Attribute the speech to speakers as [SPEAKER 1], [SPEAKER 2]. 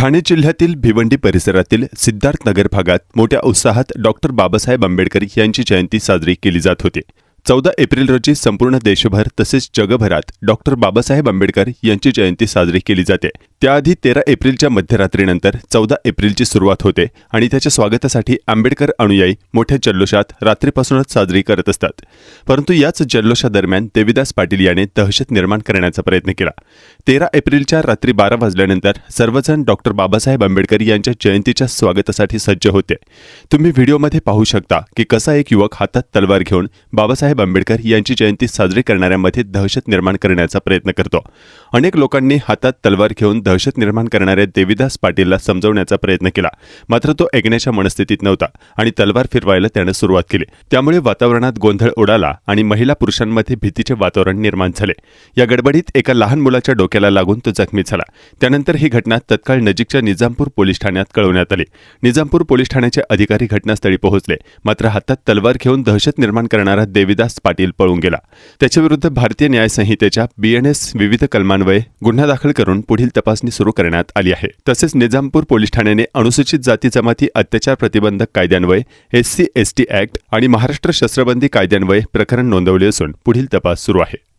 [SPEAKER 1] ठाणे जिल्ह्यातील भिवंडी परिसरातील सिद्धार्थ नगर भागात मोठ्या उत्साहात डॉक्टर बाबासाहेब आंबेडकर यांची जयंती साजरी केली जात होती. चौदा एप्रिल रोजी संपूर्ण देशभर तसेच जगभरात डॉक्टर बाबासाहेब आंबेडकर यांची जयंती साजरी केली जाते. त्याआधी तेरा एप्रिलच्या मध्यरात्रीनंतर चौदा एप्रिलची सुरुवात होते आणि त्याच्या स्वागतासाठी आंबेडकर अनुयायी मोठ्या जल्लोषात रात्रीपासूनच साजरी करत असतात. परंतु याच जल्लोषादरम्यान देविदास पाटील याने दहशत निर्माण करण्याचा प्रयत्न केला. तेरा एप्रिलच्या रात्री बारा वाजल्यानंतर सर्वजण डॉक्टर बाबासाहेब आंबेडकर यांच्या जयंतीच्या स्वागतासाठी सज्ज होते. तुम्ही व्हिडिओमध्ये पाहू शकता की कसा एक युवक हातात तलवार घेऊन बाबासाहेब बाबासाहेब आंबेडकर यांची जयंती साजरी करणाऱ्यांमध्ये दहशत निर्माण करण्याचा प्रयत्न करतो. अनेक लोकांनी हातात तलवार घेऊन दहशत निर्माण करणाऱ्या देविदास पाटीलला समजवण्याचा प्रयत्न केला. मात्र तो ऐकण्याच्या मनस्थितीत नव्हता आणि तलवार फिरवायला त्यानं सुरुवात केली. त्यामुळे वातावरणात गोंधळ उडाला आणि महिला पुरुषांमध्ये भीतीचे वातावरण निर्माण झाले. या गडबडीत एका लहान मुलाच्या डोक्याला लागून तो जखमी झाला. त्यानंतर ही घटना तत्काळ नजीकच्या निजामपूर पोलीस ठाण्यात कळवण्यात आली. निजामपूर पोलीस ठाण्याचे अधिकारी घटनास्थळी पोहोचले. मात्र हातात तलवार घेऊन दहशत निर्माण करणारा देविदास पाटील पळून गेला. त्याच्याविरुद्ध भारतीय न्याय संहितेच्या बीएनएस विविध कलमान्वये गुन्हा दाखल करून पुढील तपासणी सुरू करण्यात आली आहे. तसेच निजामपूर पोलीस ठाण्याने अनुसूचित जाती जमाती अत्याचार प्रतिबंधक कायद्यान्वये एससी एसटी ऍक्ट आणि महाराष्ट्र शस्त्रबंदी कायद्यान्वये प्रकरण नोंदवले असून पुढील तपास सुरू आहे.